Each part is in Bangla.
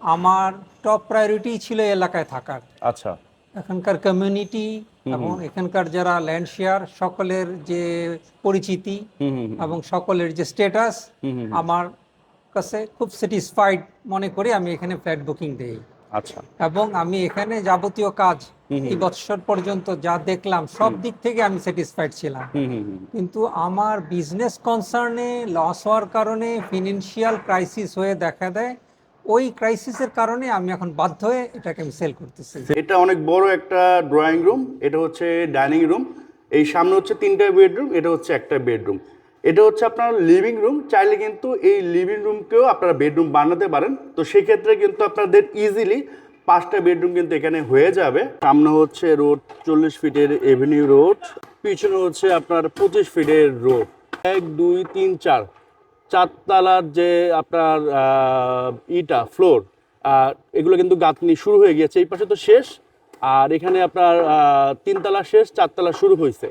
আমার টপ প্রায়োরিটি ছিল এলাকায় থাকার। আচ্ছা। এখানকার কমিউনিটি এবং এখানকার যারা ল্যান্ড শেয়ার সকলের যে পরিচিতি এবং সকলের যে স্ট্যাটাস আমার কাছে খুব স্যাটিসফাইড মনে করে আমি এখানে ফ্ল্যাট বুকিং দেই। আচ্ছা। এবং আমি এখানে যাবতীয় কাজ এই বছর পর্যন্ত যা দেখলাম সব দিক থেকে আমি স্যাটিসফাইড ছিলাম। কিন্তু আমার বিজনেস কনসার্নে লস হওয়ার কারণে ফিনান্সিয়াল ক্রাইসিস হয়ে দেখা দেয়। ওই ক্রাইসিসের কারণে আমি এখন বাধ্য হয়ে এটাকে আমি সেল করতেছি। এটা অনেক বড় একটা ড্রয়িং রুম এটা হচ্ছে ডাইনিং রুম এই সামনে হচ্ছে তিনটা বেডরুম এটা হচ্ছে একটা বেডরুম এটা হচ্ছে আপনার লিভিং রুম চাইলে কিন্তু এই লিভিং রুমকেও আপনারা বেডরুম বানাতে পারেন। তো সেক্ষেত্রে কিন্তু আপনাদের ইজিলি পাঁচটা বেডরুম কিন্তু এখানে হয়ে যাবে। সামনে হচ্ছে রোড চল্লিশ ফিটের এভিনিউ রোড পিছনে হচ্ছে আপনার পঁচিশ ফিটের রোড এক, দুই, তিন, চার। চারতলার যে আপনার ইটা, ফ্লোর এগুলো কিন্তু গাঁথনি শুরু হয়ে গিয়েছে, এই পাশে তো শেষ। আর এখানে আপনার তিনতলা শেষ, চারতলা শুরু হয়েছে।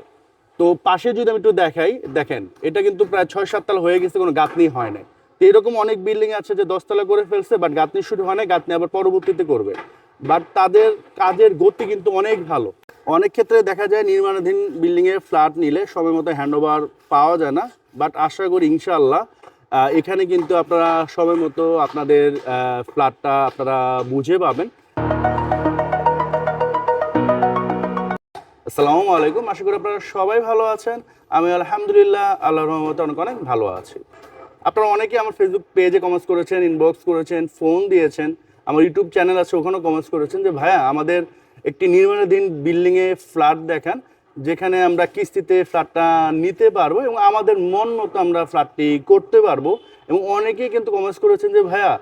তো পাশে যদি আমি একটু দেখাই, দেখেন, এটা কিন্তু প্রায় ছয় সাততলা হয়ে গেছে, কোনো গাঁথনি হয় না তো এরকম অনেক বিল্ডিং আছে যে দশতলা করে ফেলছে বাট গাঁথনি শুরু হয় না গাঁথনি আবার পরবর্তীতে করবে। বাট তাদের কাজের গতি কিন্তু অনেক ভালো। অনেক ক্ষেত্রে দেখা যায় নির্মাণাধীন বিল্ডিংয়ে ফ্ল্যাট নিলে সময় মতো হ্যান্ডওভার পাওয়া যায় না বাট আশা করি ইনশাআল্লাহ এখানে কিন্তু আপনারা সময় মতো আপনাদের ফ্ল্যাটটা আপনারা বুঝে পাবেন। আসসালামু আলাইকুম, আশা করি আপনারা সবাই ভালো আছেন। আমি আলহামদুলিল্লাহ, আল্লাহর রহমতে অনেক অনেক ভালো আছি। আপনারা অনেকে আমার ফেসবুক পেজে কমেন্টস করেছেন ইনবক্স করেছেন ফোন দিয়েছেন। আমার ইউটিউব চ্যানেল আছে, ওখানেও কমেন্টস করেছেন যে, ভাইয়া, আমাদের একটি নির্মাণাধীন বিল্ডিংয়ে ফ্ল্যাট দেখান। যেখানে আমরা কিস্তিতে ফ্ল্যাটটা নিতে পারব এবং আমাদের মন মতো আমরা ফ্ল্যাটটি করতে পারব। এবং অনেকেই কিন্তু কমেন্টস করেছেন যে, ভাইয়া,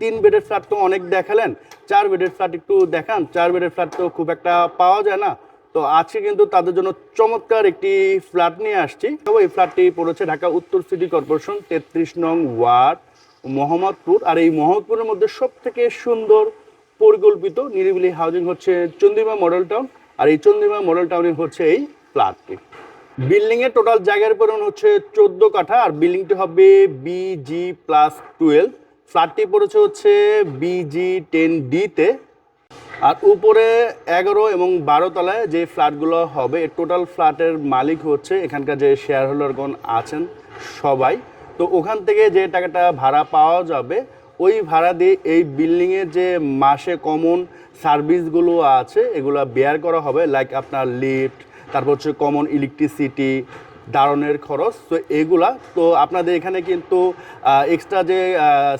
তিন বেডের ফ্ল্যাট তো অনেক দেখালেন, চার বেডের ফ্ল্যাট একটু দেখান, চার বেডের ফ্ল্যাট তো খুব একটা পাওয়া যায় না। তো আজকে কিন্তু তাদের জন্য চমৎকার একটি ফ্ল্যাট নিয়ে আসছি। তবে এই ফ্ল্যাটটি পড়েছে ঢাকা উত্তর সিটি কর্পোরেশন, তেত্রিশ নং ওয়ার্ড, মোহাম্মদপুর। আর এই মোহাম্মদপুরের মধ্যে সব থেকে সুন্দর পরিকল্পিত নিরিবিলি হাউজিং হচ্ছে চন্দ্রিমা মডেল টাউন। আর এই চন্দ্রিমা মডেল টাউনে হচ্ছে এই ফ্ল্যাটটি বিল্ডিং এর টোটাল জায়গার পরিমাণ হচ্ছে চোদ্দ কাঠা, আর বিল্ডিংটি হবে বিজি প্লাস টুয়েলভ ফ্ল্যাটটি পড়েছে হচ্ছে বিজি টেন ডিতে আর উপরে এগারো এবং বারো তলায় যে ফ্ল্যাটগুলো হবে টোটাল ফ্ল্যাটের মালিক হচ্ছে এখানকার যে শেয়ার হোল্ডারগণ আছেন সবাই। তো ওখান থেকে যে টাকাটা ভাড়া পাওয়া যাবে, ওই ভাড়া দিয়ে এই বিল্ডিংয়ের যে মাসে কমন সার্ভিসগুলো আছে, এগুলো বেয়ার করা হবে লাইক আপনার লিফট তারপর হচ্ছে কমন ইলেকট্রিসিটি দারণের খরচ, তো এগুলা, তো আপনাদের এখানে কিন্তু এক্সট্রা যে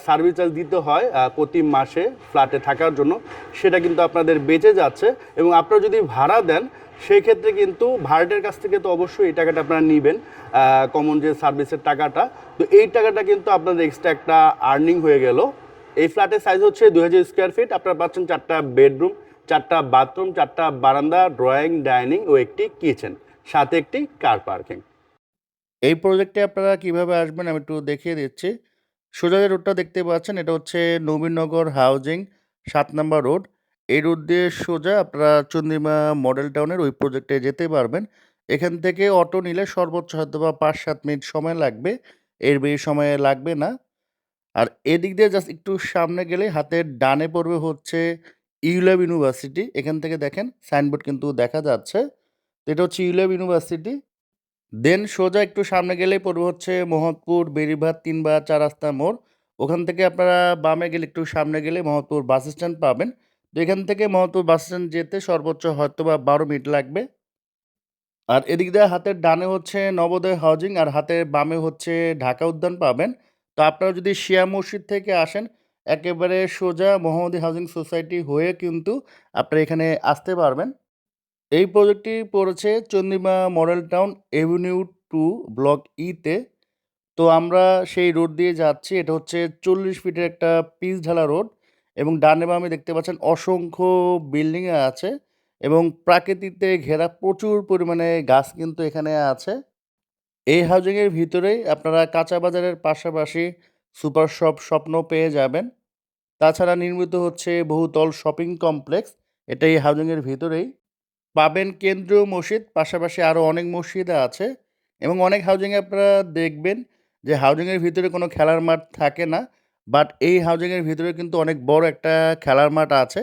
সার্ভিস চার্জ দিতে হয় প্রতি মাসে ফ্ল্যাটে থাকার জন্য, সেটা কিন্তু আপনাদের বেঁচে যাচ্ছে, এবং আপনারা যদি ভাড়া দেন সেই ক্ষেত্রে কিন্তু ভাড়াটের কাছ থেকে তো অবশ্যই এই টাকাটা আপনারা নেবেন কমন যে সার্ভিসের টাকাটা, তো এই টাকাটা কিন্তু আপনাদের এক্সট্রা একটা আর্নিং হয়ে গেল। এই ফ্ল্যাটের সাইজ হচ্ছে দুই হাজার স্কোয়ার ফিট আপনারা পাচ্ছেন চারটা বেডরুম চারটা বাথরুম চারটা বারান্দা ড্রয়িং ডাইনিং ও একটি কিচেন সাথে একটি কার পার্কিং এই প্রজেক্টে আপনারা কীভাবে আসবেন আমি একটু দেখিয়ে দিচ্ছি। সোজা রোডটা দেখতে পাচ্ছেন, এটা হচ্ছে নবীনগর হাউজিং সাত নম্বর রোড এই রোড দিয়ে সোজা আপনারা চন্দ্রিমা মডেল টাউনের ওই প্রজেক্টে যেতে পারবেন। এখান থেকে অটো নিলে সর্বোচ্চ হয়তো বা পাঁচ সাত মিনিট সময় লাগবে। এর বেশি সময় লাগবে না। আর এদিক দিয়ে জাস্ট একটু সামনে গেলে হাতের ডানে পড়বে হচ্ছে ইউল্যাব ইউনিভার্সিটি। এখান থেকে দেখেন সাইনবোর্ড কিন্তু দেখা যাচ্ছে। তো এটা হচ্ছে ইউল্যাব ইউনিভার্সিটি। দেন সোজা একটু সামনে গেলেই পড়বে হচ্ছে মোহাম্মদপুর বেরিভাত তিন বা চার রাস্তা মোড়। ওখান থেকে আপনারা বামে গেলে একটু সামনে গেলে মোহাম্মদপুর বাস স্ট্যান্ড পাবেন। তো এখান থেকে মোহাম্মদপুর বাস স্ট্যান্ড যেতে সর্বোচ্চ হয়তো বা বারো মিনিট লাগবে। আর এদিক দিয়ে হাতের ডানে হচ্ছে নবোদয় হাউজিং আর হাতের বামে হচ্ছে ঢাকা উদ্যান পাবেন। তো আপনারা যদি শিয়া মসজিদ থেকে আসেন, একেবারে সোজা মোহাম্মদী হাউজিং সোসাইটি হয়ে কিন্তু আপনারা এখানে আসতে পারবেন। এই প্রজেক্টটি পড়েছে Chandrima model town avenue two block ইতে। তো আমরা সেই রোড দিয়ে যাচ্ছি, এটা হচ্ছে চল্লিশ ফিটের একটা পিচ ঢালা রোড এবং ডানে বামে দেখতে পাচ্ছেন অসংখ্য বিল্ডিং আছে এবং প্রাকৃতিতে ঘেরা প্রচুর পরিমাণে গাছ কিন্তু এখানে আছে। এই হাউজিংয়ের ভিতরেই আপনারা কাঁচা বাজারের পাশাপাশি সুপার শপ স্বপ্ন পেয়ে যাবেন। তাছাড়া নির্মিত হচ্ছে বহুতল শপিং কমপ্লেক্স এটা এই হাউজিংয়ের ভিতরেই। পাবেন কেন্দ্রীয় মসজিদ, পাশাপাশি আরও অনেক মসজিদ আছে। এবং অনেক হাউজিংয়ে আপনারা দেখবেন যে হাউজিংয়ের ভিতরে কোনো খেলার মাঠ থাকে না। বাট এই হাউজিংয়ের ভিতরে কিন্তু অনেক বড় একটা খেলার মাঠ আছে।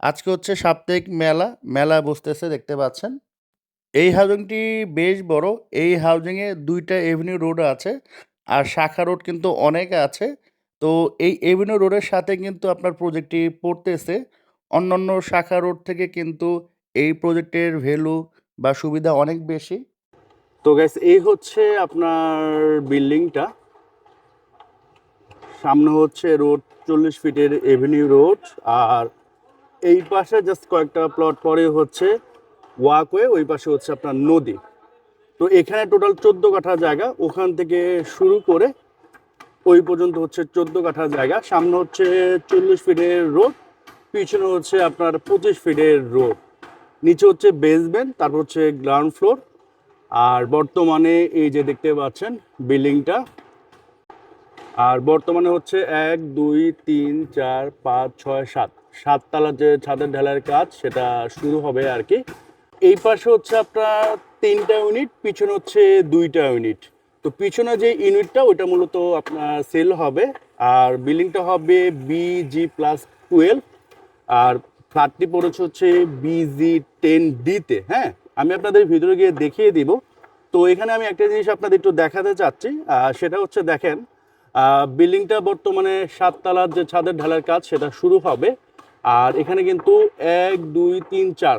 আজকে হচ্ছে সাপ্তাহিক মেলা। মেলা বসতেছে, দেখতে পাচ্ছেন। এই হাউজিংটি বেশ বড়। এই হাউজিংয়ে দুইটা এভিনিউ রোড আছে আর শাখা রোড কিন্তু অনেক আছে। তো এই এভিনিউ রোডের সাথে কিন্তু আপনার প্রজেক্টটি পড়তেছে। অন্যান্য শাখা রোড থেকে কিন্তু এই প্রজেক্টের ভ্যালু বা সুবিধা অনেক বেশি। তো গ্যাস এই হচ্ছে আপনার বিল্ডিংটা সামনে হচ্ছে রোড চল্লিশ ফিটের এভিনিউ রোড আর এই পাশে জাস্ট কয়েকটা প্লট পরে হচ্ছে ওয়াকওয়ে ওই পাশে হচ্ছে আপনার নদী। তো এখানে টোটাল চোদ্দ কাঠা জায়গা, ওখান থেকে শুরু করে ওই পর্যন্ত হচ্ছে চোদ্দ কাঠা জায়গা। সামনে হচ্ছে চল্লিশ ফিটের রোড পিছনে হচ্ছে আপনার পঁচিশ ফিটের রোড নিচে হচ্ছে বেসমেন্ট তারপর হচ্ছে গ্রাউন্ড ফ্লোর আর বর্তমানে এই যে দেখতে পাচ্ছেন বিল্ডিংটা, আর বর্তমানে হচ্ছে এক, দুই, তিন, চার, পাঁচ, ছয়, সাত। সাততলা যে ছাদের ঢালাইয়ের কাজ, সেটা শুরু হবে আর কি। এই পাশে হচ্ছে আপনার তিনটা ইউনিট পিছনে হচ্ছে দুইটা ইউনিট তো পিছনে যে ইউনিটটা ওইটা মূলত আপনার সেল হবে। আর বিল্ডিংটা হবে বিজি প্লাস টুয়েলভ আর ফ্ল্যাটটি পড়েছে হচ্ছে বিজি টেন ডিতে হ্যাঁ? আমি আপনাদের ভিতরে গিয়ে দেখিয়ে দিব। তো এখানে আমি একটা জিনিস আপনাদের একটু দেখাতে চাচ্ছি। সেটা হচ্ছে দেখেন বিল্ডিংটা বর্তমানে সাততলার যে ছাদের ঢালার কাজ, সেটা শুরু হবে। আর এখানে কিন্তু এক, দুই, তিন, চার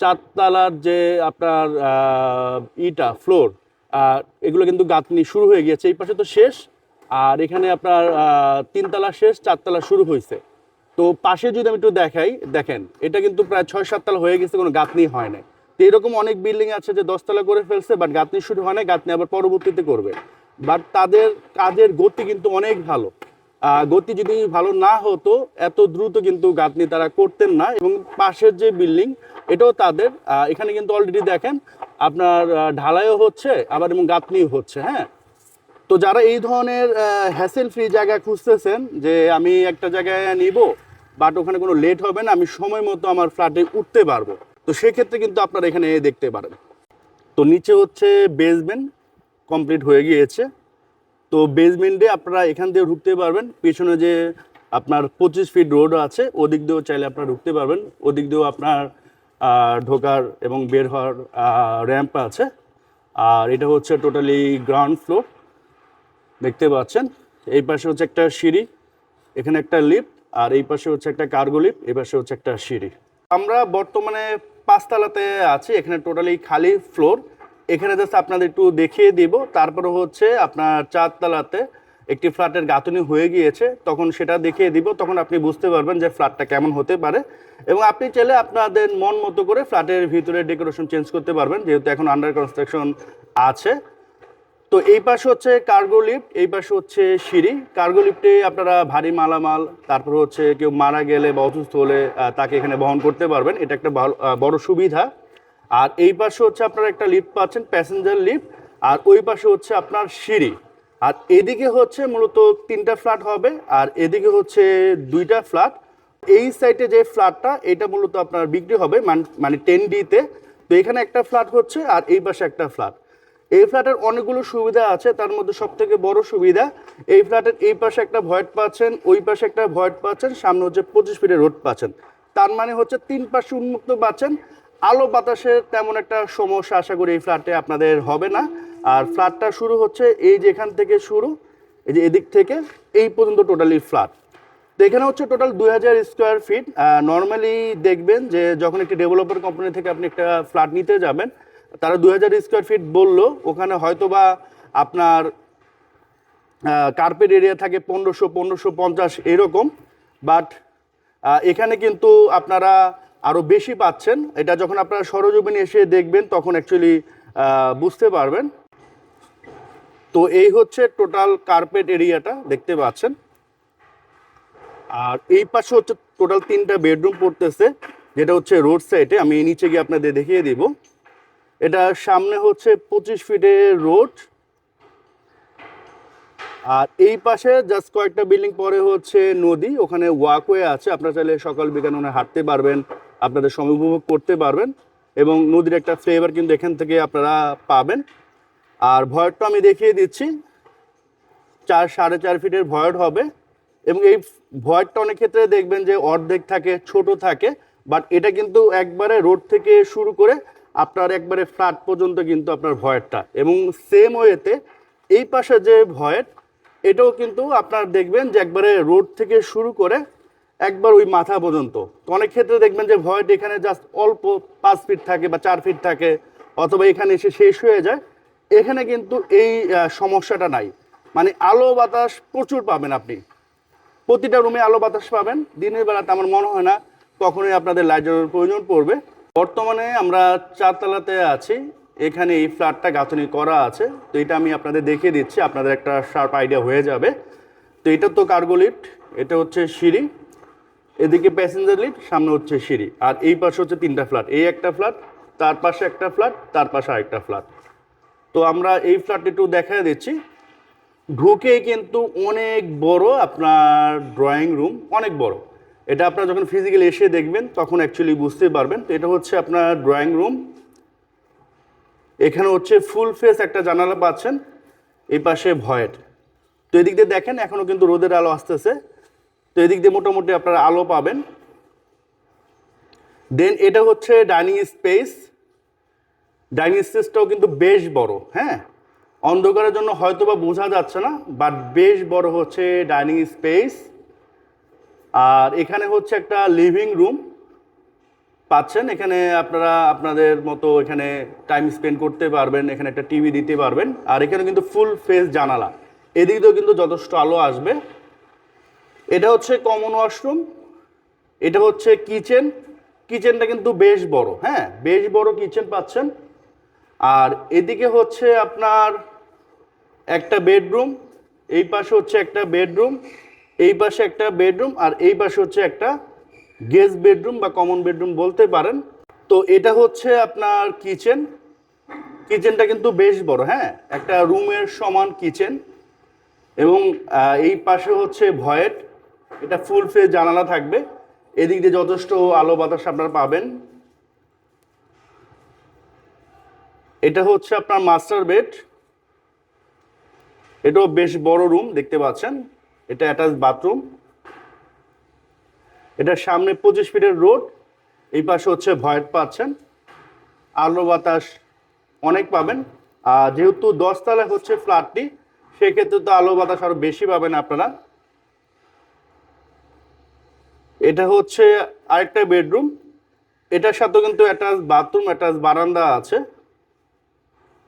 চারতলার যে আপনার ইটা, ফ্লোর এগুলো কিন্তু গাঁথনি শুরু হয়ে গিয়েছে, এই পাশে তো শেষ। আর এখানে আপনার তিনতলা শেষ, চারতলা শুরু হয়েছে। তো পাশে যদি আমি একটু দেখাই, দেখেন, এটা কিন্তু প্রায় ছয় সাততলা হয়ে গেছে, কোনো গাঁথনি হয় নাই। তো এরকম অনেক বিল্ডিং আছে যে দশতলা করে ফেলছে বাট গাঁথনি শুরু হয় না গাঁথনি আবার পরবর্তীতে করবে। বাট তাদের কাজের গতি কিন্তু অনেক ভালো। গতি যদি ভালো না হতো, এত দ্রুত কিন্তু গাঁথনি তারা করতেন না। এবং পাশের যে বিল্ডিং, এটাও তাদের এখানে কিন্তু অলরেডি দেখেন, আপনার ঢালাইও হচ্ছে, আবার এবং গাঁথনিও হচ্ছে হ্যাঁ? তো যারা এই ধরনের হ্যাসেল ফ্রি জায়গা খুঁজতেছেন, যে আমি একটা জায়গায় নিব বাট ওখানে কোনো লেট হবে না, আমি সময় মতো আমার ফ্ল্যাটে উঠতে পারব। তো সেক্ষেত্রে কিন্তু আপনারা এখানে দেখতে পারেন। তো নিচে হচ্ছে বেসমেন্ট কমপ্লিট হয়ে গিয়েছে। তো বেসমেন্টে আপনারা এখান দিয়ে ঢুকতে পারবেন। পেছনে যে আপনার পঁচিশ ফিট রোড আছে, ওদিক দিয়েও চাইলে আপনারা ঢুকতে পারবেন। ওদিক দিয়েও আপনার ঢোকার এবং বের হওয়ার র্যাম্প আছে। আর এটা হচ্ছে টোটালি গ্রাউন্ড ফ্লোর দেখতে পাচ্ছেন? এই পাশে হচ্ছে একটা সিঁড়ি, এখানে একটা লিফট আর এই পাশে হচ্ছে একটা কার্গো লিফট এই পাশে হচ্ছে একটা সিঁড়ি। আমরা বর্তমানে পাঁচতলাতে আছি, এখানে টোটালি খালি ফ্লোর এখানে জাস্ট আপনাদের একটু দেখিয়ে দিব। তারপরে হচ্ছে আপনার চারতলাতে একটি ফ্ল্যাটের গাঁথনি হয়ে গিয়েছে। তখন সেটা দেখিয়ে দিব, তখন আপনি বুঝতে পারবেন যে ফ্ল্যাটটা কেমন হতে পারে। এবং আপনি চাইলে আপনাদের মন মতো করে ফ্ল্যাটের ভিতরে ডেকোরেশন চেঞ্জ করতে পারবেন, যেহেতু এখন আন্ডার কনস্ট্রাকশন আছে। তো এই পাশে হচ্ছে কার্গো লিফট এই পাশে হচ্ছে সিঁড়ি। কার্গো লিফটে আপনারা ভারী মালামাল, তারপর হচ্ছে কেউ মারা গেলে বা অসুস্থ হলে তাকে এখানে বহন করতে পারবেন। এটা একটা বড় সুবিধা। আর এই পাশে হচ্ছে আপনার একটা লিফট পাচ্ছেন প্যাসেঞ্জার লিফট আর ওই পাশে হচ্ছে আপনার সিঁড়ি। আর এদিকে হচ্ছে মূলত তিনটা ফ্ল্যাট হবে, আর এদিকে হচ্ছে দুইটা ফ্ল্যাট এই সাইডে যে ফ্ল্যাটটা এটা মূলত আপনার বিক্রি হবে, মান- টেন ডিতে তো। এখানে একটা ফ্ল্যাট হচ্ছে, আর এই পাশে একটা ফ্ল্যাট এই ফ্ল্যাটের অনেকগুলো সুবিধা আছে, তার মধ্যে সব থেকে বড় সুবিধা, এই ফ্ল্যাটের এই পাশে একটা ভয়েড পাচ্ছেন, ওই পাশে একটা ভয়েড পাচ্ছেন, সামনে হচ্ছে পঁচিশ ফিটের রোড পাচ্ছেন। তার মানে হচ্ছে তিন পাশে উন্মুক্ত পাচ্ছেন আলো বাতাসের তেমন একটা সমস্যা আশা করি এই ফ্ল্যাটে আপনাদের হবে না। আর ফ্ল্যাটটা শুরু হচ্ছে এই যে এখান থেকে শুরু, এই যে এদিক থেকে, এই পর্যন্ত টোটালি ফ্ল্যাট তো এখানে হচ্ছে টোটাল দুই হাজার স্কোয়ার ফিট নর্মালি দেখবেন যে যখন একটি ডেভেলপার কোম্পানি থেকে আপনি একটা ফ্ল্যাট নিতে যাবেন, তারা দুই হাজার স্কোয়ার ফিট বলল, ওখানে হয়তো বা আপনার কার্পেট এরিয়া থাকে পনেরোশো পনেরোশো পঞ্চাশ এরকম। বাট এখানে কিন্তু আপনারা আরও বেশি পাচ্ছেন। এটা যখন আপনারা সরজমিনে এসে দেখবেন, তখন অ্যাকচুয়ালি বুঝতে পারবেন। তো এই হচ্ছে টোটাল কার্পেট এরিয়াটা দেখতে পাচ্ছেন। আর এই পাশে হচ্ছে টোটাল তিনটা বেডরুম পড়তেছে, যেটা হচ্ছে রোড সাইডে আমি এই নিচে গিয়ে আপনাদের দেখিয়ে দিব। এটা সামনে হচ্ছে পঁচিশ ফিটের রোড আর এই পাশে জাস্ট কয়েকটা বিল্ডিং পরে হচ্ছে নদী। ওখানে ওয়াকওয়ে আছে। আপনারা চাইলে সকাল বিকাল ওখানে হাঁটতে পারবেন। আপনাদের সময় উপভোগ করতে পারবেন এবং নদীর একটা ফ্লেভার কিন্তু এখান থেকে আপনারা পাবেন। আর ভয়টা আমি দেখিয়ে দিচ্ছি। চার, সাড়ে চার ফিটের ভয়ট হবে এবং এই ভয়েডটা অনেক ক্ষেত্রে দেখবেন যে অর্ধেক থাকে, ছোট থাকে বাট এটা কিন্তু একবারে রোড থেকে শুরু করে আপনার একবারে ফ্ল্যাট পর্যন্ত কিন্তু আপনার ভয়েডটা এবং সেম ওয়েতে এই পাশে যে ভয়েড এটাও কিন্তু আপনার দেখবেন যে একবারে রোড থেকে শুরু করে একবার ওই মাথা পর্যন্ত। তো অনেক ক্ষেত্রে দেখবেন যে ভয়েড এখানে জাস্ট অল্প পাঁচ ফিট থাকে বা চার ফিট থাকে, অথবা এখানে এসে শেষ হয়ে যায়। এখানে কিন্তু এই সমস্যাটা নাই। মানে আলো বাতাস প্রচুর পাবেন আপনি। প্রতিটা রুমে আলো বাতাস পাবেন। দিনের বেলাতে আমার মনে হয় না কখনোই আপনাদের লাইট লাইটের প্রয়োজন পড়বে। বর্তমানে আমরা চারতলাতে আছি। এখানে এই ফ্ল্যাটটা গাঁথনি করা আছে। তো এটা আমি আপনাদের দেখিয়ে দিচ্ছি। আপনাদের একটা শার্প আইডিয়া হয়ে যাবে। তো এটা তো কার্গো লিফট এটা হচ্ছে সিঁড়ি। এদিকে প্যাসেঞ্জার লিফট সামনে হচ্ছে সিঁড়ি। আর এই পাশে হচ্ছে তিনটা ফ্ল্যাট এই একটা ফ্ল্যাট তার পাশে একটা ফ্ল্যাট তার পাশে আরেকটা ফ্ল্যাট তো আমরা এই ফ্ল্যাটটা একটু দেখা দিচ্ছি। ঢুকে কিন্তু অনেক বড় আপনার ড্রয়িং রুম অনেক বড়। এটা আপনারা যখন ফিজিক্যালি এসে দেখবেন, তখন অ্যাকচুয়ালি বুঝতে পারবেন। তো এটা হচ্ছে আপনার ড্রয়িং রুম এখানে হচ্ছে ফুল ফেস একটা জানালা পাচ্ছেন, এই পাশে ভয়েড তো এদিক দিয়ে দেখেন এখনও কিন্তু রোদের আলো আসতেছে। তো এদিক দিয়ে মোটামুটি আপনারা আলো পাবেন। দেন এটা হচ্ছে ডাইনিং স্পেস ডাইনিং স্পেসটাও কিন্তু বেশ বড় হ্যাঁ? অন্ধকারের জন্য হয়তো বা বোঝা যাচ্ছে না বাট বেশ বড় হচ্ছে ডাইনিং স্পেস আর এখানে হচ্ছে একটা লিভিং রুম পাচ্ছেন। এখানে আপনারা আপনাদের মতো এখানে টাইম স্পেন্ড করতে পারবেন, এখানে একটা টিভি দিতে পারবেন। আর এখানে কিন্তু ফুল ফেস জানালা। এদিক দিয়েও কিন্তু যথেষ্ট আলো আসবে। এটা হচ্ছে কমন ওয়াশরুম এটা হচ্ছে কিচেন কিচেনটা কিন্তু বেশ বড় হ্যাঁ বেশ বড় কিচেন পাচ্ছেন। আর এদিকে হচ্ছে আপনার একটা বেডরুম এই পাশে হচ্ছে একটা বেডরুম এই পাশে একটা বেডরুম আর এই পাশে হচ্ছে একটা গেস্ট বেডরুম বা কমন বেডরুম বলতে পারেন। তো এটা হচ্ছে আপনার কিচেন কিচেনটা কিন্তু বেশ বড় হ্যাঁ একটা রুমের সমান কিচেন এবং এই পাশে হচ্ছে ভয়েট এটা ফুল ফেস জানালা থাকবে। এদিক দিয়ে যথেষ্ট আলো বাতাস আপনারা পাবেন। এটা হচ্ছে আপনার মাস্টার বেড এটাও বেশ বড় রুম দেখতে পাচ্ছেন। এটা অ্যাটাচ বাথরুম এটার সামনে পঁচিশ ফিটের রোড এই পাশে হচ্ছে ভয়েট পাচ্ছেন। আলো বাতাস অনেক পাবেন। আর যেহেতু দশতলায় হচ্ছে ফ্ল্যাটটি সেক্ষেত্রে তো আলো বাতাস আরও বেশি পাবেন আপনারা। এটা হচ্ছে আরেকটা বেডরুম। এটার সাথে কিন্তু অ্যাটাচ বাথরুম, অ্যাটাচ বারান্দা আছে।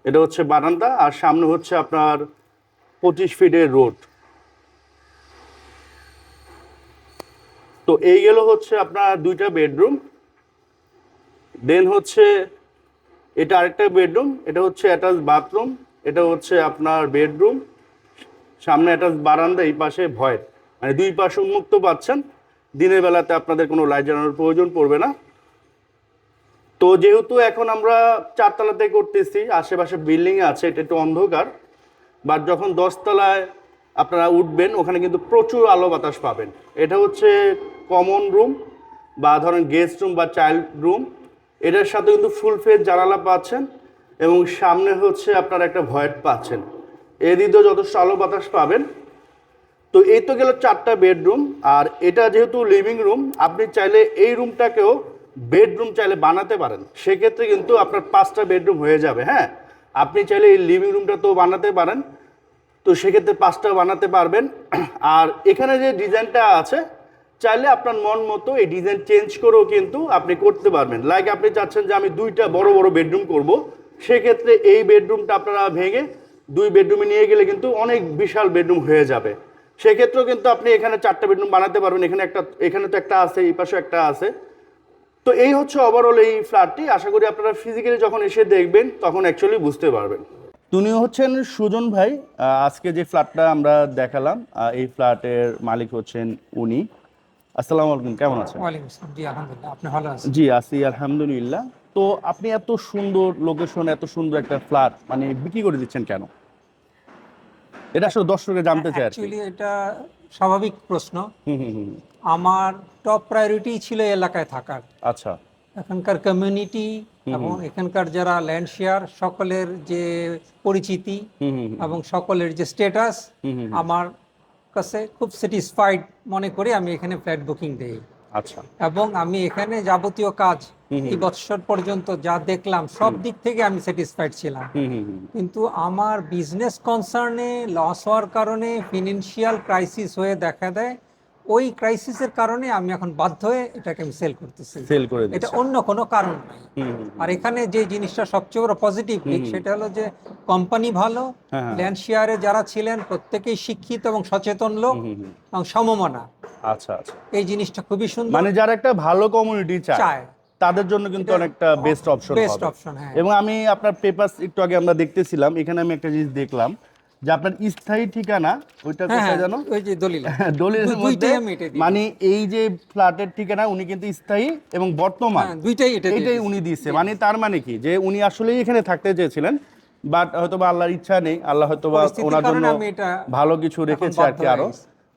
এটা হচ্ছে বারান্দা, আর সামনে হচ্ছে আপনার পঁচিশ ফিটের রোড। তো এই গেল হচ্ছে আপনার দুইটা বেডরুম। দেন হচ্ছে এটা আরেকটা বেডরুম, এটা হচ্ছে অ্যাটাচ বাথরুম, এটা হচ্ছে আপনার বেডরুম। সামনে অ্যাটাচ বারান্দা, এই পাশে ভয় মানে দুই পাশে উন্মুক্ত পাচ্ছেন। দিনের বেলাতে আপনাদের কোনো লাইট জ্বালানোর প্রয়োজন পড়বে না। তো যেহেতু এখন আমরা চারতলাতে করতেছি, আশেপাশে বিল্ডিং আছে, এটা একটু অন্ধকার বাট যখন দশতলায় আপনারা উঠবেন, ওখানে কিন্তু প্রচুর আলো বাতাস পাবেন। এটা হচ্ছে কমন রুম বা ধরেন গেস্ট রুম বা চাইল্ড রুম এটার সাথে কিন্তু ফুল ফেজ জানালা পাচ্ছেন এবং সামনে হচ্ছে আপনারা একটা ভয়েট পাচ্ছেন। এদিকেও যথেষ্ট আলো বাতাস পাবেন। তো এই তো গেল চারটা বেডরুম, আর এটা যেহেতু লিভিং রুম আপনি চাইলে এই রুমটাকেও বেডরুম চাইলে বানাতে পারেন। সেক্ষেত্রে কিন্তু আপনার পাঁচটা বেডরুম হয়ে যাবে হ্যাঁ? আপনি চাইলে এই লিভিং রুমটা তো বানাতে পারেন। তো সেক্ষেত্রে পাঁচটা বানাতে পারবেন। আর এখানে যে ডিজাইনটা আছে, চাইলে আপনার মন মতো এই ডিজাইন চেঞ্জ করেও কিন্তু আপনি করতে পারবেন। লাইক আপনি চাচ্ছেন যে আমি দুইটা বড় বড় বেডরুম করব। সেক্ষেত্রে এই বেডরুমটা আপনারা ভেঙে দুই বেডরুমে নিয়ে গেলে কিন্তু অনেক বিশাল বেডরুম হয়ে যাবে। সেক্ষেত্রেও কিন্তু আপনি এখানে চারটা বেডরুম বানাতে পারবেন। এখানে একটা এখানে তো একটা আছে এই পাশে একটা আছে। তো এই হচ্ছে ওভারঅল এই ফ্ল্যাটটি আশা করি আপনারা ফিজিক্যালি যখন এসে দেখবেন তখন অ্যাকচুয়ালি বুঝতে পারবেন। উনি হচ্ছেন সুজন ভাই। আজকে যে ফ্ল্যাটটা আমরা দেখালাম এই ফ্ল্যাটের মালিক হচ্ছেন উনি। আসসালামু আলাইকুম কেমন আছেন? জি আলহামদুলিল্লাহ। আপনি ভালো আছেন? জি আছি আলহামদুলিল্লাহ। তো আপনি এত সুন্দর লোকেশন এত সুন্দর একটা ফ্ল্যাট মানে বিক্রি করে দিচ্ছেন কেন? এটা আসলে দর্শকের জানতে চাই অ্যাকচুয়ালি এটা স্বাভাবিক প্রশ্ন। আমার টপ প্রায়োরিটি ছিল এলাকায় থাকার। আচ্ছা। এখানকার কমিউনিটি এবং এখানকার যারা ল্যান্ড শেয়ার সকলের যে পরিচিতি এবং সকলের যে স্ট্যাটাস আমার কাছে খুব স্যাটিসফাইড মনে করে আমি এখানে ফ্ল্যাট বুকিং দেই। আচ্ছা। এবং আমি এখানে যাবতীয় কাজ। এই বছর পর্যন্ত যা দেখলাম সব দিক থেকে আমি স্যাটিসফাইড ছিলাম। কিন্তু আমার বিজনেস কনসার্নে লস হওয়ার কারণে ফিনান্সিয়াল ক্রাইসিস হয়ে দেখা দেয়। ওই ক্রাইসিসের কারণে আমি এখন বাধ্য হয়ে এটাকে আমি সেল করতেছি। সেল করে এটা অন্য কোনো কারণ নাই। আর এখানে যে জিনিসটা সবচেয়ে বড় পজিটিভ দিক সেটা হলো যে কোম্পানি ভালো হ্যাঁ, হ্যাঁ। ল্যান্ড শেয়ারে যারা ছিলেন প্রত্যেকেই শিক্ষিত এবং সচেতন লোক। এবং সমমনা। আচ্ছা আচ্ছা। এই জিনিসটা খুবই সুন্দর। মানে যারা একটা ভালো কমিউনিটি চায় চায়। তাদের জন্য কিন্তু অনেকটা বেস্ট অপশন বেস্ট অপশন হ্যাঁ। এবং আমি আপনার পেপারস একটু আগে আমরা দেখতেছিলাম এখানে আমি একটা জিনিস দেখলাম যে আপনার স্থায়ী ঠিকানা ওইটা হ্যাঁ কোথায় হ্যাঁ, জানো ওই যে দলিল দলিলের মধ্যে। মানে এই যে ফ্ল্যাটের ঠিকানা উনি কিন্তু স্থায়ী এবং বর্তমান। হ্যাঁ, দুইটাই এটা এটাই উনি দিচ্ছে মানে তার মানে কি? যে উনি আসলেই এখানে থাকতে চেয়েছিলেন বাট হয়তো বা আল্লাহর ইচ্ছা নেই আল্লাহ হয়তো বা ওনার জন্য ভালো কিছু রেখেছে আর কি আরও।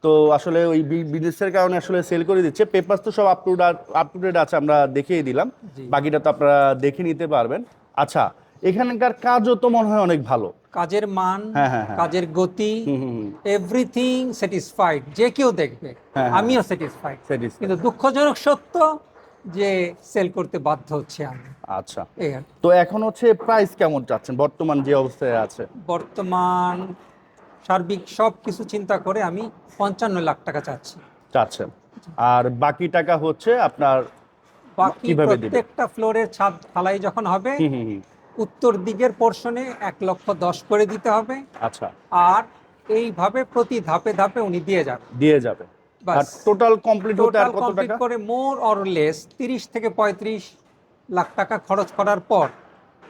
তো আসলে ওই বিজনেসের কারণে আসলে সেল করে দিচ্ছে। পেপার তো সব up to up to date আছে আমরা দেখিয়ে দিলাম। বাকিটা তো আপনারা দেখে নিতে পারবেন। আচ্ছা এখানকার কাজও তো মনে হয় অনেক ভালো। কাজের মান হ্যাঁ, হ্যাঁ, হ্যাঁ। কাজের গতি এভরিথিং স্যাটিসফাইড যে কেউ দেখবে। আমিও স্যাটিসফাইড কিন্তু দুঃখজনক সত্য যে সেল করতে বাধ্য হচ্ছে আমি। আচ্ছা। তো এখন হচ্ছে প্রাইস কেমন চাচ্ছেন? বর্তমান যে অবস্থায় আছে। বর্তমান সার্বিক সব কিছু চিন্তা করে আমি পঞ্চান্ন লাখ টাকা চাচ্ছি। চাচ্ছেন। আর বাকি টাকা হচ্ছে আপনার বাকি প্রত্যেকটা ফ্লোরের ছাদ ঢালাই যখন হবে উত্তর দিকের পোর্শনে এক লক্ষ দশ করে দিতে হবে। আচ্ছা। আর এইভাবে প্রতি ধাপে ধাপে উনি দিয়ে যাবেন। দিয়ে যাবে আর টোটাল কমপ্লিট হতে আর কত টাকা? করে মোর অর লেস তিরিশ থেকে পঁয়ত্রিশ লাখ টাকা খরচ করার পর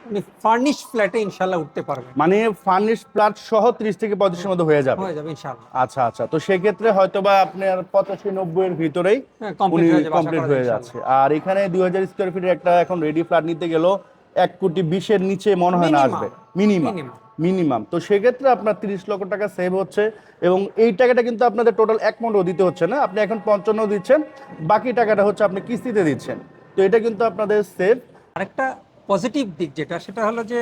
উনি ফার্নিশ ফ্ল্যাটে ইনশাল্লাহ উঠতে পারবেন। মানে ফার্নিশ প্লাট সহ 30 থেকে 35 এর মধ্যে হয়ে যাবে। হয়ে যাবে ইনশাল্লাহ আচ্ছা আচ্ছা। তো সেক্ষেত্রে হয়তো বা আপনার পঁচাশি নব্বই এর ভিতরেই হ্যাঁ কমপ্লিট হয়ে যাবে কমপ্লিট হয়ে যাচ্ছে। আর এখানে দুই হাজার স্কোয়ার ফিটের একটা এখন রেডি ফ্ল্যাট নিতে গেলেও এক কোটি বিশের নিচে মনে হয় না আসবে। মিনিমাম মিনিমাম তো সেক্ষেত্রে আপনার তিরিশ লক্ষ টাকা সেভ হচ্ছে এবং এই টাকাটা কিন্তু আপনাদের টোটাল এক মন্ডও দিতে হচ্ছে না। আপনি এখন পঞ্চান্ন দিচ্ছেন বাকি টাকাটা হচ্ছে আপনি কিস্তিতে দিচ্ছেন। তো এটা কিন্তু আপনাদের সেভ আরেকটা পজিটিভ দিক যেটা সেটা হলো যে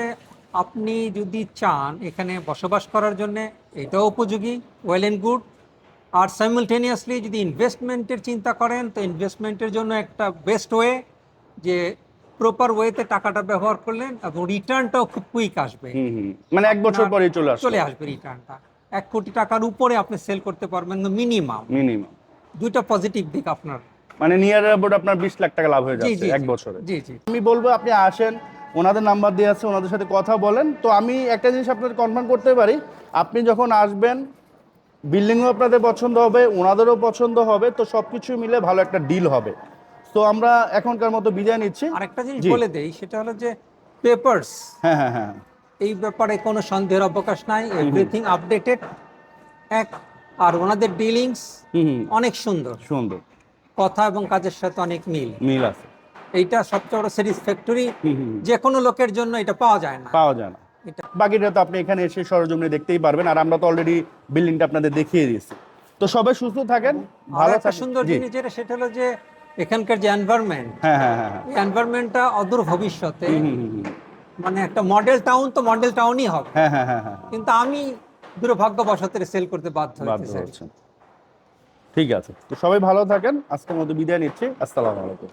আপনি যদি চান এখানে বসবাস করার জন্য এটাও উপযোগী ওয়েল অ্যান্ড গুড আর সাইমultaneously যদি ইনভেস্টমেন্টের চিন্তা করেন তো ইনভেস্টমেন্টের জন্য একটা বেস্ট ওয়ে যে প্রপার ওয়েতে টাকাটা ব্যবহার করলেন এবং রিটার্নটাও খুব কুইক আসবে। মানে এক বছর পরে চলে আসবে। চলে আসবে রিটার্নটা এক কোটি টাকার উপরে আপনি সেল করতে পারবেন মিনিমাম মিনিমাম দুইটা পজিটিভ দিক আপনার। মানে নিয়ার অ্যাবাউট আপনার বিশ লাখ টাকা লাভ হয়ে যাচ্ছে এক বছরে। জি জি। আমি বলব আপনি আসেন ওনাদের নাম্বার দিয়ে আছে ওনাদের সাথে কথা বলেন। তো আমি একটা জিনিস আপনাদের কনফার্ম করতে পারি আপনি যখন আসবেন বিল্ডিংও আপনাদের পছন্দ হবে ওনাদেরও পছন্দ হবে তো সব কিছু মিলে ভালো একটা ডিল হবে। তো আমরা এখনকার মতো বিদায় নিচ্ছি। আরেকটা জিনিস বলে দেই সেটা হলো যে পেপারস হ্যাঁ হ্যাঁ হ্যাঁ। এই ব্যাপারে কোনো সন্দেহের অবকাশ নাই এভরিথিং আপডেটেড এক আর ওনাদের ডিলিংস অনেক সুন্দর। সুন্দর। কথা এবং কাজের সাথে অনেক মিল। মিল আছে। এইটা সবচেয়ে বড় স্যাটিসফ্যাক্টরি। যে কোনো লোকের জন্য এটা পাওয়া যায় না। পাওয়া যায় না। বাকিটা তো আপনি এখানে এসে সরজমিনে দেখতেই পারবেন আর আমরা তো অলরেডি বিল্ডিংটা আপনাদের দেখিয়ে দিয়েছি। তো সবাই সুস্থ থাকেন ভালো একটা সুন্দর জিনিস যেটা সেটা হলো যে এখানকার যে এনভায়রনমেন্ট হ্যাঁ হ্যাঁ হ্যাঁ হ্যাঁ। এনভায়রনমেন্টটা অদূর ভবিষ্যতে। মানে একটা মডেল টাউন তো মডেল টাউনই হবে। হ্যাঁ হ্যাঁ হ্যাঁ হ্যাঁ। কিন্তু আমি দুর্ভাগ্যবশত সেল করতে বাধ্য বাধ্য হয়েছি ঠিক আছে। তো সবাই ভালো থাকেন। আজকের মতো বিদায় নিচ্ছি। আসসালামু আলাইকুম।